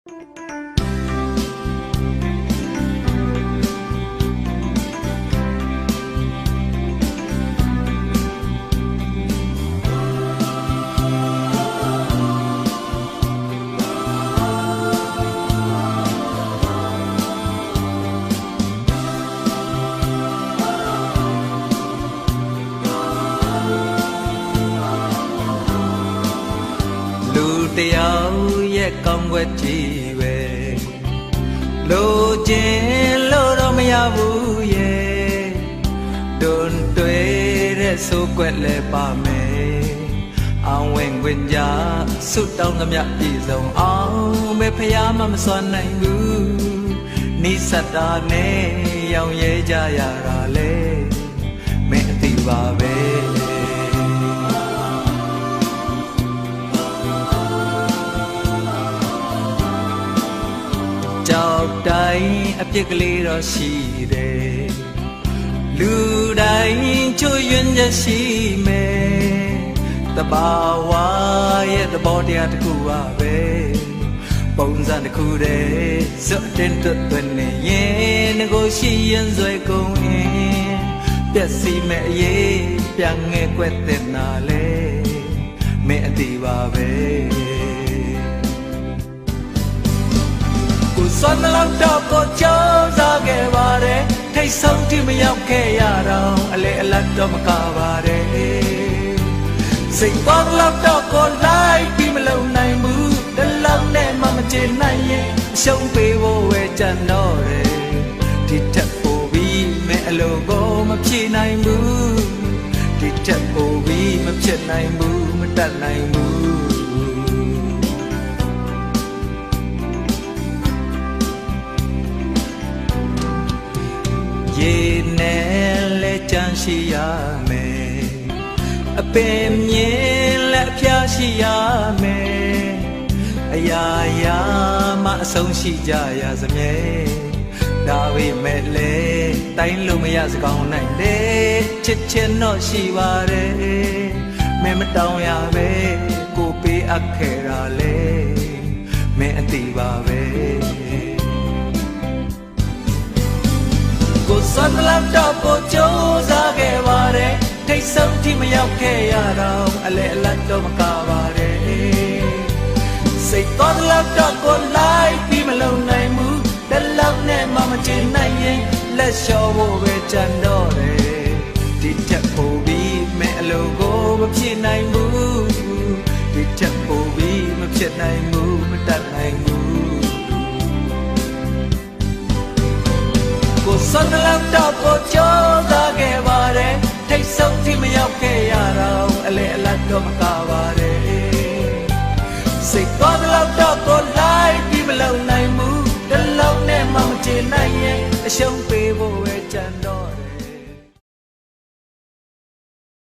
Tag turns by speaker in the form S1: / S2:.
S1: လူတယောက် ရဲ့ကောင်းွက်ကြည့်ပဲလိုချင်လို့တော့မရဘူးရဲ့ဒွန်တွေ့တဲ့ဆိုကွက်လဲပါမယ်အောင်ဝင်ခွင့်ကြဆုတောင်းသမျှပြည့်စုံအောင်ပဲဖရားမမစွမ်းနိုင်ဘူးနိစ္စတာနဲ့ရောင်ရဲကြရတာလေမင်းအသိပါပဲ တိုင်းအပြစ်ကလေးတော့ရှိတယ်လူတိုင်းချွယွင်းချက်ရှိမယ်တဘာဝရဲ့သဘောတရားတစ်ခုပါပဲပုံစံတစ်ခုတည်းစွတ်တင်တွတ်တွင်နေရင်ငကိုရှိရင်ဆွဲကုန်ရင်ပြက်စီမဲ့အရေးပြန်ငဲကွက်တဲ့နာလေမင်းအတီးပါပဲ စွမ်းလောက်တော့ကိုကြိုးစားခဲ့ပါတယ်ထိတ်ဆုံးတိမရောက်ခဲ့ရတော့အလေအလတ်တော့မကပါတယ်စိတ်ပေါက်လောက်တော့ကိုလိုက်ပြီးမလုံနိုင်ဘူးတလောက်နဲ့မှမချေနိုင်ရင်အရှုံးပေးဖို့ဝဲကြံတော့တယ်ဒီထက်ပိုပြီးမဲ့အလိုကိုမဖြေနိုင်ဘူးဒီထက်ပိုပြီးမဖြစ်နိုင်ဘူးမတတ်နိုင်ဘူး နဲ့လဲကြမ်းရှိရမယ်အပင်မြင်လက်အပြားရှိရမယ်အရာရာမှအဆုံးရှိကြရစမြဲဒါပေမဲ့လေတိုင်းလို့မရစကောင်းနိုင်လေချစ်ချင်တော့ရှိပါတယ်မင်းမတောင်းရပဲကိုပေးအပ်ခဲ့ စွမ်းလောက်တော့ကိုကြိုးစားခဲ့ပါတယ်ထိတ်ဆုံးထိမရောက်ခဲ့ရတော့အလဲအလတ်တော့မကပါတယ်စိတ်တော်လောက်တော့ကိုလိုက်ပြီးမလုံနိုင်ဘူးတလောက်နဲ့မှမချင်နိုင်ရင်လက်လျှော်ဖို့ပဲကြံတော့တယ်ဒီထက်ပိုပြီးမဲ့အလိုကိုမဖြစ်နိုင်ဘူးဒီထက်ပိုပြီးမဖြစ်နိုင်ဘူးမတတ်နိုင်ဘူး စွမ်းလောက်တော့ကိုကြိုးစားခဲ့ပါတယ်ထိတ်ဆုံးထိမရောက်ခဲ့ရတော့အလေအလတ်တော့မကပါတယ်စိတ်တော်လောက်တော့ကိုလိုက်ပြီးမလုံနိုင်ဘူးတလုံးနဲ့မှမချေနိုင်ရင်အရှုံးပေးဖို့ပဲကြံတော့